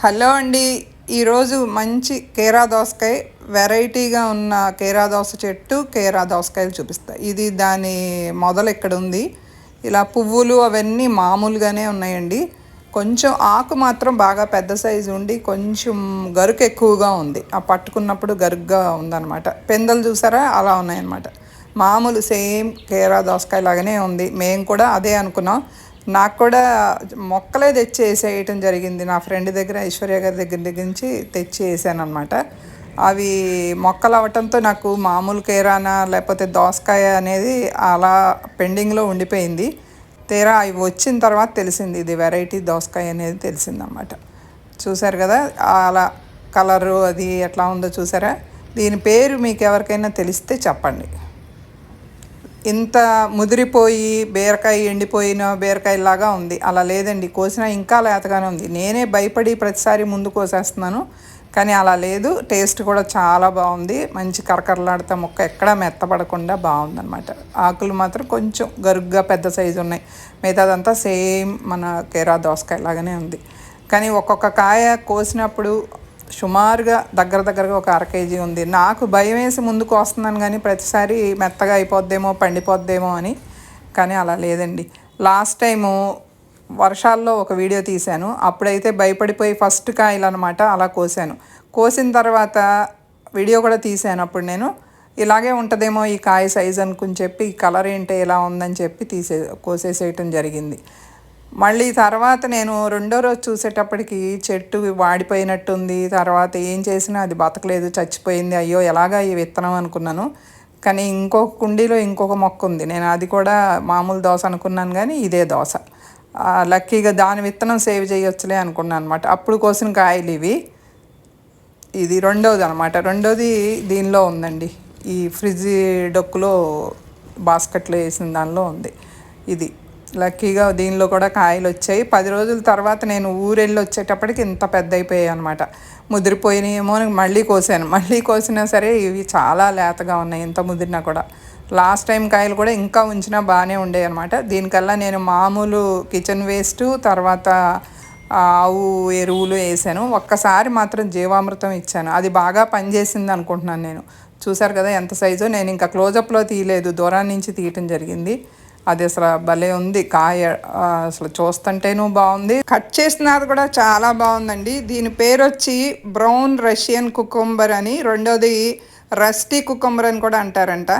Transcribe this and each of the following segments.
Hello అండి. ఈరోజు మంచి కేరా దోసకాయ వెరైటీగా ఉన్న కేరా దోస చెట్టు కేరా దోసకాయలు చూపిస్తా. ఇది దాని మొదలు ఇక్కడ ఉంది. ఇలా పువ్వులు అవన్నీ మామూలుగానే ఉన్నాయండి. కొంచెం ఆకు మాత్రం బాగా పెద్ద సైజు ఉండి కొంచెం గరుకు ఎక్కువగా ఉంది. ఆ పట్టుకున్నప్పుడు గరుగ్గా ఉందన్నమాట. పెందలు చూసారా? అలా ఉన్నాయన్నమాట. మామూలు సేమ్ కేరా దోసకాయ లాగానే ఉంది. మేము కూడా అదే అనుకున్నాం. నాకు కూడా మొక్కలే తెచ్చి వేసేయటం జరిగింది. నా ఫ్రెండ్ దగ్గర ఐశ్వర్య గారి దగ్గర దగ్గర నుంచి తెచ్చి వేసాను అవి మొక్కలు అవ్వటంతో నాకు మామూలు కేరానా లేకపోతే దోసకాయ అనేది అలా పెండింగ్లో ఉండిపోయింది. తీరా అవి వచ్చిన తర్వాత తెలిసింది ఇది వెరైటీ దోసకాయ అనేది తెలిసిందన్నమాట చూసారు కదా అలా కలరు అది ఎట్లా ఉందో చూసారా? దీని పేరు మీకు ఎవరికైనా తెలిస్తే చెప్పండి. ఇంత ముదిరిపోయి బీరకాయ ఎండిపోయిన బీరకాయలాగా ఉంది. అలా లేదండి. కోసినా ఇంకా లేతగానే ఉంది. నేనే భయపడి ప్రతిసారి ముందు కోసేస్తున్నాను. కానీ అలా లేదు. టేస్ట్ కూడా చాలా బాగుంది. మంచి కరకరలాడితే ముక్క ఎక్కడా మెత్తపడకుండా బాగుందన్నమాట. ఆకులు మాత్రం కొంచెం గరుగ్గా పెద్ద సైజు ఉన్నాయి. మిగతాదంతా సేమ్ మన కేరా దోసకాయ లాగానే ఉంది. కానీ ఒక్కొక్క కాయ కోసినప్పుడు సుమారుగా దగ్గర దగ్గరగా ఒక అర కేజీ ఉంది. నాకు భయం వేసి ముందుకు వస్తున్నాను కానీ ప్రతిసారి మెత్తగా అయిపోద్దేమో పండిపోద్దేమో అని. కానీ అలా లేదండి. లాస్ట్ టైము వర్షాల్లో ఒక వీడియో తీశాను. అప్పుడైతే భయపడిపోయి ఫస్ట్ కాయలు అనమాట అలా కోసాను. కోసిన తర్వాత వీడియో కూడా తీశాను అప్పుడు నేను. ఇలాగే ఉంటుందేమో ఈ కాయ సైజ్ అనుకుని చెప్పి కలర్ ఏంటి ఇలా ఉందని చెప్పి తీసే కోసేసేయటం జరిగింది. మళ్ళీ తర్వాత నేను రెండో రోజు చూసేటప్పటికి చెట్టు వాడిపోయినట్టుంది. తర్వాత ఏం చేసినా అది బతకలేదు చచ్చిపోయింది. అయ్యో ఎలాగా ఈ విత్తనం అనుకున్నాను. కానీ ఇంకొక కుండీలో ఇంకొక మొక్క ఉంది. నేను అది కూడా మామూలు దోశ అనుకున్నాను కానీ ఇదే దోశ లక్కీగా దాని విత్తనం సేవ్ చేయొచ్చులే అనుకున్నాను అనమాట అప్పుడు కోసిన కాయలు ఇవి. ఇది రెండోది అనమాట రెండోది దీనిలో ఉందండి. ఈ ఫ్రిడ్జ్ డొక్కులో బాస్కెట్లో వేసిన దానిలో ఉంది. ఇది. లక్కీగా దీనిలో కూడా కాయలు వచ్చాయి. పది రోజుల తర్వాత నేను ఊరెళ్ళి వచ్చేటప్పటికి ఇంత పెద్ద అయిపోయాయి అనమాట ముదిరిపోయినాయేమో అని మళ్ళీ కోసాను. మళ్ళీ కోసినా సరే ఇవి చాలా లేతగా ఉన్నాయి ఇంత ముదిరినా కూడా. లాస్ట్ టైం కాయలు కూడా ఇంకా ఉంచినా బాగానే ఉండేవి అనమాట దీనికల్లా నేను మామూలు కిచెన్ వేస్ట్ తర్వాత ఆవు ఎరువులు వేసాను. ఒక్కసారి మాత్రం జీవామృతం ఇచ్చాను. అది బాగా పనిచేసింది అనుకుంటున్నాను నేను. చూశారు కదా ఎంత సైజు? నేను ఇంకా క్లోజప్లో తీయలేదు. దూరం నుంచి తీయటం జరిగింది. అది అసలు భలే ఉంది. కాయ అసలు చూస్తుంటేనూ బాగుంది. కట్ చేసినది కూడా చాలా బాగుందండి. దీని పేరు వచ్చి బ్రౌన్ రష్యన్ కుకుంబర్ అని రెండోది రస్టీ కుకుంబర్ అని కూడా అంటారంట.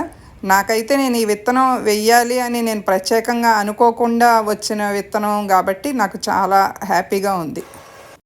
నాకైతే నేను ఈ విత్తనం వెయ్యాలి అని నేను ప్రత్యేకంగా అనుకోకుండా వచ్చిన విత్తనం కాబట్టి నాకు చాలా హ్యాపీగా ఉంది.